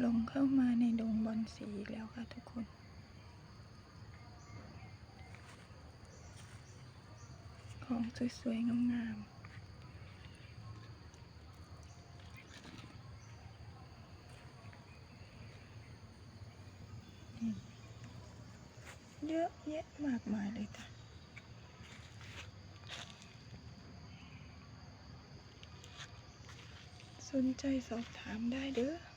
ลงเข้ามาในดงบอนสีแล้วค่ะทุกคน ของสวยๆ งามๆเยอะแยะมากมายเลยค่ะ สนใจสอบถามได้เด้อ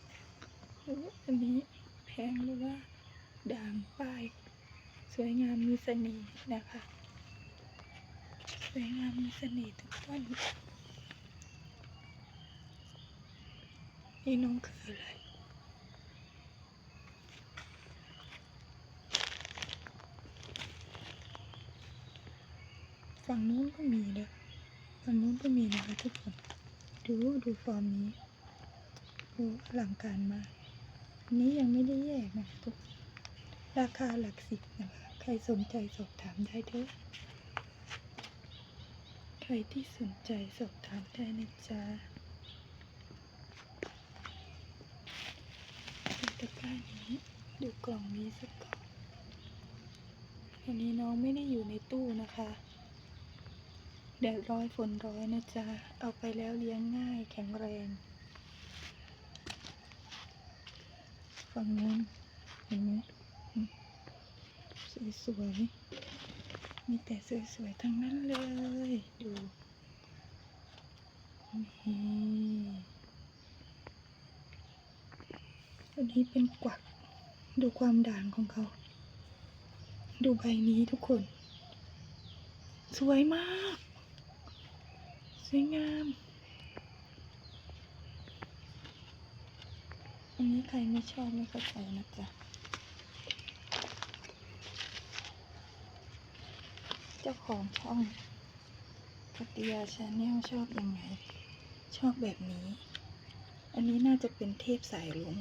อันนี้แพงหรือว่า ด่างป้าย สวยงามมีเสน่ห์นะคะ สวยงามมีเสน่ห์ทุกต้นนี่น้องคืออะไรฝั่งนู้นก็มีเด้อฝั่งนู้นก็มีนะคะทุกคน ดูดูฟอร์มนี้โอ้อลังการมาก นี้ยังไม่ได้แยกนะทุกราคาหลักสิบนะคะใครสนใจสอบถามได้เด้อใครที่สนใจสอบถามได้นะจ๊ะตะกร้านี้ดูกล่องนี้สักก่องอันนี้น้องไม่ได้อยู่ในตู้นะคะแดดร้อยฝนร้อยนะจ๊ะ เอาไปแล้วเลี้ยงง่ายแข็งแรง ฝั่งนู้นเห็นไหมอืมสวยๆมีแต่สวยๆทั้งนั้นเลยดูนี่อันนี้เป็นกวักดูความด่างของเขา ดูใบนี้ทุกคน สวยมาก สวยงาม อันนี้ใครไม่ชอบไม่เข้าใจนะจ๊ะ เจ้าของช่องพัตยาชาแนลชอบยังไง ชอบแบบนี้ อันนี้น่าจะเป็นเทพสายลุง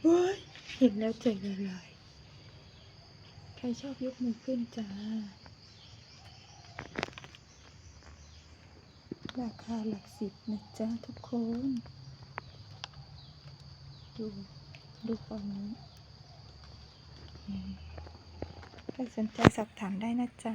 เฮ้ย เห็นแล้วใจละลายใครชอบยกมือขึ้นจ้า ราคาหลักสิบนะจ๊ะทุกคน ดูดูฝั่งนี้อืมใครสนใจสอบถามได้นะจ๊ะ